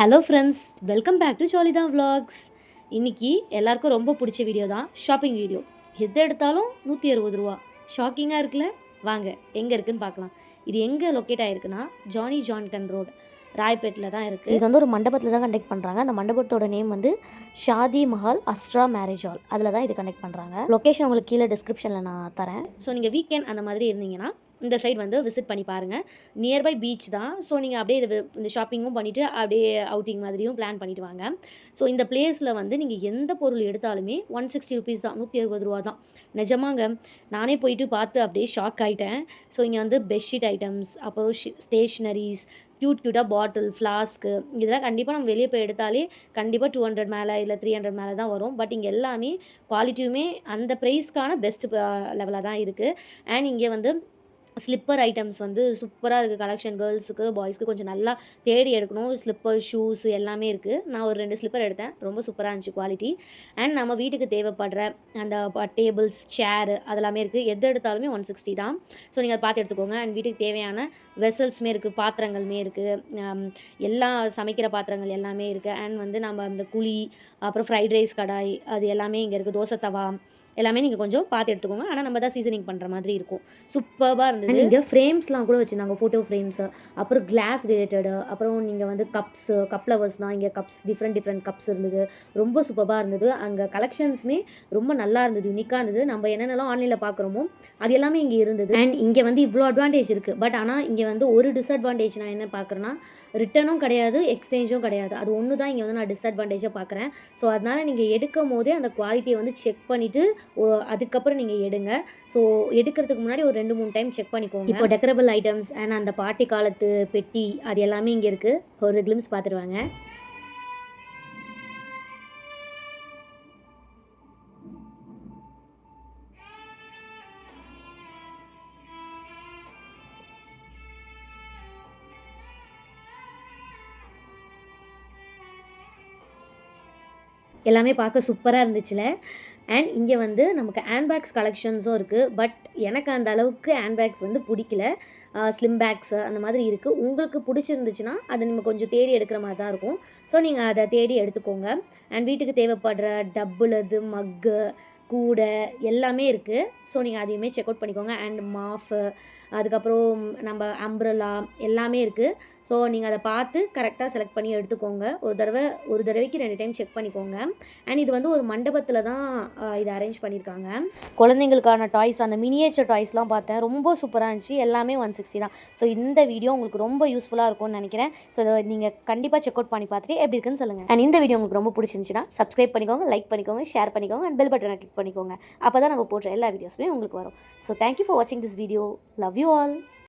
Hello friends welcome back to Jalitha vlogs. இன்னைக்கு எல்லாருக்கும் ரொம்ப பிடிச்ச வீடியோ தான் ஷாப்பிங் வீடியோ எது எடுத்தாலும் நூற்றி அறுபது ரூபா. ஷாக்கிங்காக இருக்குல்ல? வாங்க எங்கே இருக்குன்னு பார்க்கலாம். இது எங்கே லொக்கேட் ஆகிருக்குன்னா ஜானி ஜான்கன் ரோடு ராய்பேட்டில் தான் இருக்குது இது வந்து ஒரு மண்டபத்தில் தான் கண்டக்ட் பண்ணுறாங்க அந்த மண்டபத்தோட நேம் வந்து Shaadi Mahal Astra marriage hall அதில் தான் இது கண்டக்ட் பண்ணுறாங்க லொக்கேஷன் உங்களுக்கு கீழே டிஸ்கிரிப்ஷனில் நான் தரேன். ஸோ நீங்கள் வீக்கெண்ட் அந்த மாதிரி இருந்தீங்கன்னா இந்த சைடு வந்து விசிட் பண்ணி பாருங்கள் நியர்பை பீச் தான். ஸோ நீங்கள் அப்படியே இது இந்த ஷாப்பிங்கும் பண்ணிவிட்டு அப்படியே அவுட்டிங் மாதிரியும் பிளான் பண்ணிவிட்டு வாங்க. ஸோ இந்த பிளேஸில் வந்து நீங்கள் எந்த பொருள் எடுத்தாலுமே ஒன் சிக்ஸ்டி ருபீஸ் தான். நூற்றி அறுபது ரூபா தான். நிஜமாங்க நானே போயிட்டு பார்த்து அப்படியே ஷாக் ஆகிட்டேன் ஸோ இங்கே வந்து பெட்ஷீட் ஐட்டம்ஸ் அப்புறம் ஸ்டேஷ்னரிஸ் க்யூட் க்யூட்டாக பாட்டில் ஃப்ளாஸ்க்கு இதெல்லாம் கண்டிப்பாக நம்ம வெளியே போய் எடுத்தாலே கண்டிப்பாக டூ ஹண்ட்ரட் மேலே இல்லை த்ரீ ஹண்ட்ரட் மேலே தான் வரும். பட் இங்கே எல்லாமே குவாலிட்டியுமே அந்த ப்ரைஸ்க்கான பெஸ்ட் லெவலாக தான் இருக்குது அண்ட் இங்கே வந்து ஸ்லிப்பர் ஐட்டம்ஸ் வந்து சூப்பராக இருக்குது கலெக்ஷன் கேர்ள்ஸுக்கு பாய்ஸ்க்கு கொஞ்சம் நல்லா தேடி எடுக்கணும். ஸ்லிப்பர் ஷூஸ் எல்லாமே இருக்குது நான் ஒரு ரெண்டு ஸ்லிப்பர் எடுத்தேன். ரொம்ப சூப்பராக இருந்துச்சு குவாலிட்டி அண்ட் நம்ம வீட்டுக்கு தேவைப்படுற அந்த டேபிள்ஸ் சேரு அதெல்லாமே இருக்குது எது எடுத்தாலுமே ஒன் சிக்ஸ்டி தான். ஸோ நீங்கள் அதை பார்த்து எடுத்துக்கோங்க. அண்ட் வீட்டுக்கு தேவையான வெசல்ஸுமே இருக்குது பாத்திரங்களுமே இருக்குது எல்லா சமைக்கிற பாத்திரங்கள் எல்லாமே இருக்குது அண்ட் வந்து நம்ம அந்த குழி அப்புறம் ஃப்ரைட் ரைஸ் கடாய் அது எல்லாமே இங்கே இருக்குது தோசை தவா எல்லாமே நீங்கள் கொஞ்சம் பார்த்து எடுத்துக்கோங்க. ஆனால் நம்ம தான் சீசனிங் பண்ணுற மாதிரி இருக்கும். சூப்பராக இருந்தது நீங்கள் ஃப்ரேம்ஸ்லாம் கூட வச்சுருந்தாங்க ஃபோட்டோ ஃப்ரேம்ஸு அப்புறம் கிளாஸ் ரிலேட்டடு அப்புறம் நீங்கள் வந்து கப்ஸு கப் லவர்ஸ்னால் இங்கே கப்ஸ் டிஃப்ரெண்ட் டிஃப்ரெண்ட் கப்ஸ் இருந்தது. ரொம்ப சூப்பராக இருந்தது. அங்கே கலெக்ஷன்ஸுமே ரொம்ப நல்லா இருந்தது யூனிக்காக இருந்தது. நம்ம என்னென்னலாம் ஆன்லைனில் பார்க்குறோமோ அது எல்லாமே இங்கே இருந்தது. அண்ட் இங்கே வந்து இவ்வளோ அட்வான்டேஜ் இருக்குது பட் ஆனால் இங்கே வந்து ஒரு டிஸ்அட்வான்டேஜ் நான் என்ன பார்க்குறேன்னா ரிட்டனும் கிடையாது எக்ஸ்சேஞ்சும் கிடையாது. அது ஒன்று தான் இங்கே வந்து நான் டிஸ்அட்வான்டேஜாக பார்க்குறேன் ஸோ அதனால் நீங்கள் எடுக்கும் போதே அந்த குவாலிட்டியை வந்து செக் பண்ணிவிட்டு அதுக்கப்புறம் நீங்கள் எடுங்க. ஸோ எடுக்கிறதுக்கு முன்னாடி ஒரு ரெண்டு மூணு டைம் செக் பண்ணிக்கோங்க. இப்போ டெக்கரபிள் ஐட்டம்ஸ் அண்ட் அந்த பாட்டி காலத்து பெட்டி அது எல்லாமே இங்கே இருக்குது ஒரு கிளிம்ஸ் பார்த்துருவாங்க எல்லாமே பார்க்க சூப்பராக இருந்துச்சுல. அண்ட் இங்கே வந்து நமக்கு ஹேண்ட்பேக்ஸ் கலெக்ஷன்ஸும் இருக்குது பட் எனக்கு அந்த அளவுக்கு ஹேண்ட்பேக்ஸ் வந்து பிடிக்கல. ஸ்லிம் பேக்ஸு அந்த மாதிரி இருக்குது உங்களுக்கு பிடிச்சிருந்துச்சுன்னா அதை நம்ம கொஞ்சம் தேடி எடுக்கிற மாதிரி தான் இருக்கும். ஸோ நீங்கள் அதை தேடி எடுத்துக்கோங்க. அண்ட் வீட்டுக்கு தேவைப்படுற டப்புலது மக்கு கூடை எல்லாமே இருக்குது ஸோ நீங்கள் அதையுமே செக் அவுட் பண்ணிக்கோங்க. அண்ட் மாஃபு அதுக்கப்புறம் நம்ம அம்ப்ரலா எல்லாமே இருக்குது ஸோ நீங்கள் அதை பார்த்து கரெக்டாக செலக்ட் பண்ணி எடுத்துக்கோங்க. ஒரு தடவை ஒரு தடவைக்கு ரெண்டு டைம் செக் பண்ணிக்கோங்க. அண்ட் இது வந்து ஒரு மண்டபத்தில் தான் இதை அரேஞ்ச் பண்ணியிருக்காங்க குழந்தைங்களுக்கான டாய்ஸ் அந்த மினியேச்சர் டாய்ஸ்லாம் பார்த்தேன். ரொம்ப சூப்பராக இருந்துச்சு. எல்லாமே ஒன் சிக்ஸ்டி தான். ஸோ இந்த வீடியோ உங்களுக்கு ரொம்ப யூஸ்ஃபுல்லாக இருக்கும்னு நினைக்கிறேன். ஸோ இதை நீங்கள் கண்டிப்பாக செக் அவுட் பண்ணி பார்த்துட்டு எப்படி இருக்குன்னு சொல்லுங்கள் அண்ட் இந்த வீடியோ உங்களுக்கு ரொம்ப பிடிச்சிருந்துச்சுன்னா சப்ஸ்கிரைப் பண்ணிக்கோங்க லைக் பண்ணிக்கோங்க ஷேர் பண்ணிக்கோங்க அண்ட் பெல் பட்டனை கிளிக் பண்ணிக்கோங்க. அப்போ தான் நம்ம போடுற எல்லா வீடியோஸுமே உங்களுக்கு வரும். ஸோ தேங்க்யூ ஃபார் வாட்சிங் this video love you all